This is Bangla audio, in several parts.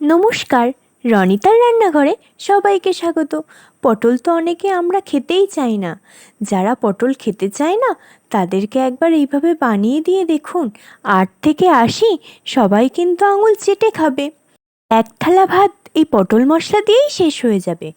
নমস্কার, রনিতার রান্নাঘরে সবাইকে স্বাগত। পটল তো অনেকে আমরা খেতেই চাই না। যারা পটল খেতে চায় না, তাদেরকে একবার এইভাবে বানিয়ে দিয়ে দেখুন। আট থেকে আশি, সবাই কিন্তু আঙুল চেটে খাবে। এক থালা ভাত এই পটল মশলা দিয়েই শেষ হয়ে যাবে।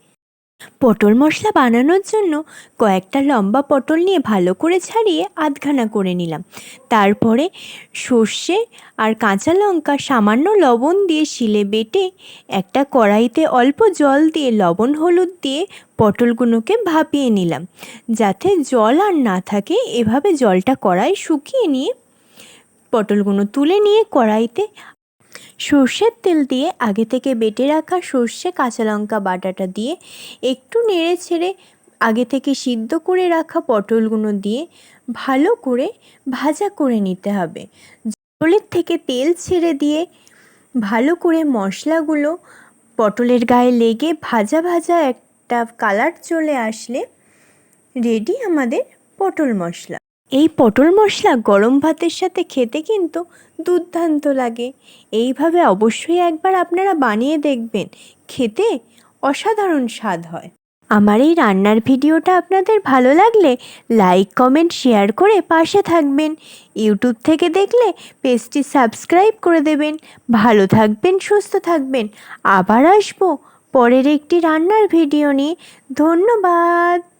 পটল মশলা বানানোর জন্য কয়েকটা লম্বা পটল নিয়ে ভালো করে ছাড়িয়ে আধখানা করে নিলাম। তারপরে সর্ষে আর কাঁচা লঙ্কা সামান্য লবণ দিয়ে শিলে বেটে একটা কড়াইতে অল্প জল দিয়ে লবণ হলুদ দিয়ে পটলগুলোকে ভাপিয়ে নিলাম। যাতে জল আর না থাকে, এভাবে জলটা কড়াই শুকিয়ে নিয়ে পটলগুলো তুলে নিয়ে কড়াইতে সর্ষের তেল দিয়ে আগে থেকে বেটে রাখা সর্ষে কাঁচা লঙ্কা বাটাটা দিয়ে একটু নেড়ে ছেড়ে আগে থেকে সিদ্ধ করে রাখা পটলগুলো দিয়ে ভালো করে ভাজা করে নিতে হবে। জলের থেকে তেল ছেড়ে দিয়ে ভালো করে মশলাগুলো পটলের গায়ে লেগে ভাজা ভাজা একটা কালার চলে আসলে রেডি আমাদের পটল মশলা। এই পটল মশলা গরম ভাতের সাথে খেতে কিন্তু দুর্দান্ত লাগে। এইভাবে অবশ্যই একবার আপনারা বানিয়ে দেখবেন। খেতে অসাধারণ স্বাদ হয়। আমার এই রান্নার ভিডিওটা আপনাদের ভালো লাগলে লাইক, কমেন্ট, শেয়ার করে পাশে থাকবেন। ইউটিউব থেকে দেখলে পেজটি সাবস্ক্রাইব করে দেবেন। ভালো থাকবেন, সুস্থ থাকবেন। আবার আসব পরের একটি রান্নার ভিডিও নিয়ে। ধন্যবাদ।